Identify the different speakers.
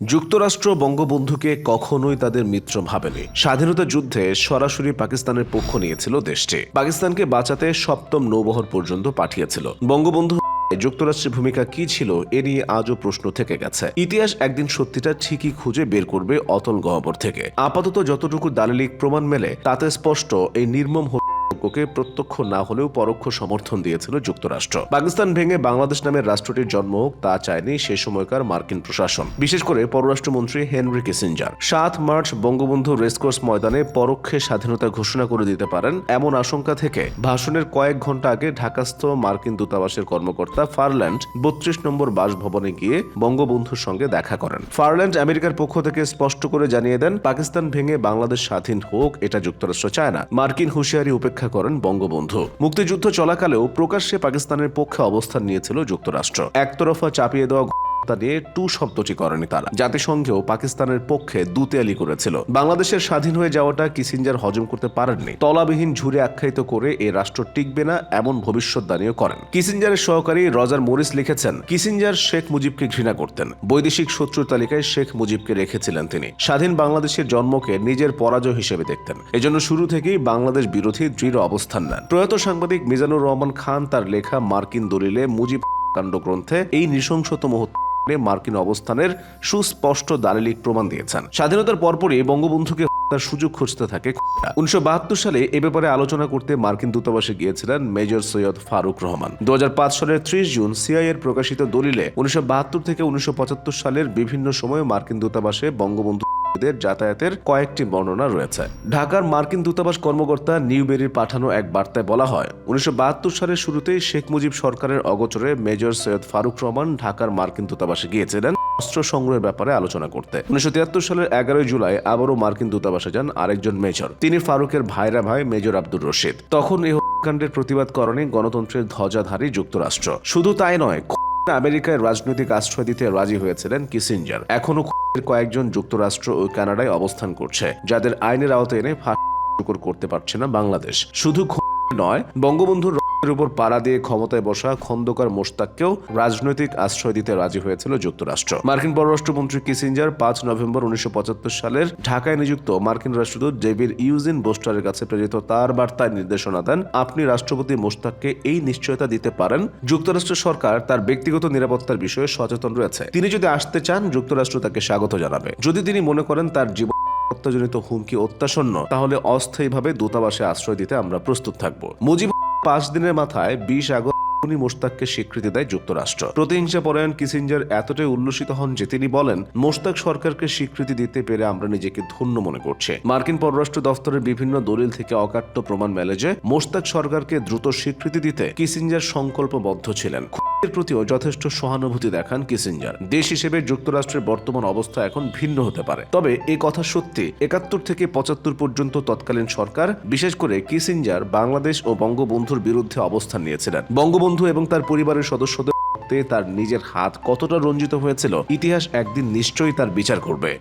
Speaker 1: যুক্তরাষ্ট্র বঙ্গবন্ধুকে কখনোই তাদের মিত্র ভাবেনি। স্বাধীনতা যুদ্ধে সরাসরি পাকিস্তানের পক্ষ নিয়েছিল দেশটি। পাকিস্তানকে বাঁচাতে সপ্তম নৌবহর পর্যন্ত পাঠিয়েছিল। বঙ্গবন্ধু যুক্তরাষ্ট্রের ভূমিকা কি ছিল, এ নিয়ে আজও প্রশ্ন থেকে গেছে। ইতিহাস একদিন সত্যিটা ঠিকই খুঁজে বের করবে অতল গহ্বর থেকে। আপাতত যতটুকু দালিলিক প্রমাণ মেলে, তাতে স্পষ্ট এই নির্মম হত্যাযজ্ঞকে প্রত্যক্ষ না হলেও পরোক্ষ সমর্থন দিয়েছিল যুক্তরাষ্ট্র। পাকিস্তান ভেঙে বাংলাদেশ নামের রাষ্ট্রটির জন্ম হোক তা চায়নি সে সময়কার মার্কিন প্রশাসন। বিশেষ করে পররাষ্ট্রমন্ত্রী হেনরি কিসিঞ্জার। সাত মার্চ বঙ্গবন্ধু রেসকোর্স ময়দানে পরোক্ষে স্বাধীনতা ঘোষণা করে দিতে পারেন এমন আশঙ্কা থেকে ভাষণের কয়েক ঘণ্টা আগে ঢাকাস্থ মার্কিন দূতাবাসের কর্মকর্তা ফারল্যান্ড বত্রিশ নম্বর বাসভবনে গিয়ে বঙ্গবন্ধুর সঙ্গে দেখা করেন। ফারল্যান্ড আমেরিকার পক্ষ থেকে স্পষ্ট করে জানিয়ে দেন, পাকিস্তান ভেঙে বাংলাদেশ স্বাধীন হোক, এটা যুক্তরাষ্ট্র চায় না। মার্কিন হুঁশিয়ারি উপেক্ষা করেন বঙ্গবন্ধু। মুক্তিযুদ্ধ চলাকালেও প্রকাশ্যে পাকিস্তানের পক্ষে অবস্থান নিয়েছিল যুক্তরাষ্ট্র। একতরফা চাপিয়ে দেওয়া তা নিয়ে টু শব্দটি করেনি তারা। জাতিসংঘেও পাকিস্তানের পক্ষে দুতেয়ালি করেছিল। বাংলাদেশের স্বাধীন হয়ে যাওয়াটা কিসিঞ্জার হজম করতে পারেননি। তলাবিহীন ঝুড়ে আখ্যায়িত করে এ রাষ্ট্র টিকবে না, এমন ভবিষ্যৎবাণীও করেন। কিসিঞ্জারের সহকারী রজার মরিস লিখেছেন, কিসিঞ্জার শেখ মুজিবকে ঘৃণা করতেন। বৈদেশিক শত্রুর তালিকায় শেখ মুজিবকে রেখেছিলেন তিনি। স্বাধীন বাংলাদেশের জন্মকে নিজের পরাজয় হিসেবে দেখতেন। এজন্য শুরু থেকেই বাংলাদেশ বিরোধী দৃঢ় অবস্থান নেন। প্রয়াত সাংবাদিক মিজানুর রহমান খান তার লেখা মার্কিন দলিলে মুজিব কাণ্ড গ্রন্থে এই নৃশংসতম হত্যা মার্কিন অবস্থানের সুস্পষ্ট দালিলিক প্রমাণ দিয়েছেন। স্বাধীনতার পরপরই বঙ্গবন্ধুকে তার সুযোগ খুঁজতে থাকে উনিশশো বাহাত্তর সালে এ ব্যাপারে আলোচনা করতে মার্কিন দূতাবাসে গিয়েছিলেন মেজর সৈয়দ ফারুক রহমান। দু হাজার পাঁচ সালের ত্রিশ জুন সিআই এর প্রকাশিত দলিলে উনিশশো বাহাত্তর থেকে উনিশশো পঁচাত্তর সালের বিভিন্ন সময়ে মার্কিন দূতাবাসে বঙ্গবন্ধু দের যাতায়াতের কয়েকটি বর্ণনা রয়েছে। ঢাকার মার্কিন দূতাবাস কর্মকর্তা নিউবেরির পাঠানো এক বার্তায় বলা হয়, উনিশশো সালের শুরুতেই শেখ মুজিব সরকারের অগোচরে মেজর সৈয়দ ফারুক রহমান ঢাকার মার্কিন দূতাবাসে গিয়েছিলেন অস্ত্র সংগ্রহের ব্যাপারে আলোচনা করতে। উনিশশো সালের এগারোই জুলাই আবারও মার্কিন দূতাবাসে যান আরেকজন মেজর, তিনি ফারুকের ভাইরা ভাই মেজর আব্দুর রশিদ। তখন এই হত্যাকাণ্ডের প্রতিবাদ করেনি গণতন্ত্রের ধ্বজাধারী যুক্তরাষ্ট্র। শুধু তাই নয় আমেরিকায় রাজনৈতিক আশ্রয় দিতে রাজি হয়েছিলেন কিসিঞ্জার। এখনও কয়েকজন যুক্তরাষ্ট্র ও কানাডায় অবস্থান করছে, যাদের আইনের আওতায় এনে ফাঁস করতে পারছে না বাংলাদেশ। শুধু নয়, বঙ্গবন্ধুর রক্তের উপর পাড়া দিয়ে ক্ষমতায় বসা খন্দকার মোশতাককেও রাজনৈতিক আশ্রয় দিতে রাজি হয়েছিল যুক্তরাষ্ট্র। মার্কিন পররাষ্ট্রমন্ত্রী কিসিঞ্জার পাঁচ নভেম্বর উনিশশো সালের ঢাকায় নিযুক্ত মার্কিন রাষ্ট্রদূত ডেভিড ইউজিন বোস্টারের কাছে প্রেরিত তার বার্তায় নির্দেশনা দেন, আপনি রাষ্ট্রপতি মোশতাককে এই নিশ্চয়তা দিতে পারেন। যুক্তরাষ্ট্র সরকার তার ব্যক্তিগত নিরাপত্তার বিষয়ে সচেতন রয়েছে। তিনি যদি আসতে চান, যুক্তরাষ্ট্র তাকে স্বাগত জানাবে। যদি তিনি মনে করেন তার জীবন হত্যাজনিত হুমকি অত্যাসন্ন তাহলে অস্থায়ীভাবে দূতাবাসে আশ্রয় দিতে আমরা প্রস্তুত থাকব। মুজিব পাঁচ দিনের মাথায় বিশ আগস্ট উনি মোশতাককে স্বীকৃতি দেয় যুক্তরাষ্ট্র। প্রতিহিংসা পরায়ণ কিসিঞ্জার এতটাই উল্লসিত হন যে তিনি বলেন, মোশতাক সরকারকে স্বীকৃতি দিতে পেরে আমরা নিজেকে ধন্য মনে করছি। মার্কিন পররাষ্ট্র দফতরের বিভিন্ন দলিল থেকে অকাট্য প্রমাণ মেলে যে, মোশতাক সরকারকে দ্রুত স্বীকৃতি দিতে কিসিঞ্জার সংকল্পবদ্ধ ছিলেন। এর প্রতিও যথেষ্ট সহানুভূতি দেখান কিসিঞ্জার। দেশ হিসেবে যুক্তরাষ্ট্রের বর্তমান অবস্থা এখন ভিন্ন হতে পারে। তবে এ কথা সত্যি, একাত্তর থেকে পঁচাত্তর পর্যন্ত তৎকালীন সরকার, বিশেষ করে কিসিঞ্জার, বাংলাদেশ ও বঙ্গবন্ধুর বিরুদ্ধে অবস্থান নিয়েছিলেন। বঙ্গবন্ধু এবং তার পরিবারের সদস্যদের তার নিজের হাত কতটা রঞ্জিত হয়েছিল, ইতিহাস একদিন নিশ্চয়ই তার বিচার করবে।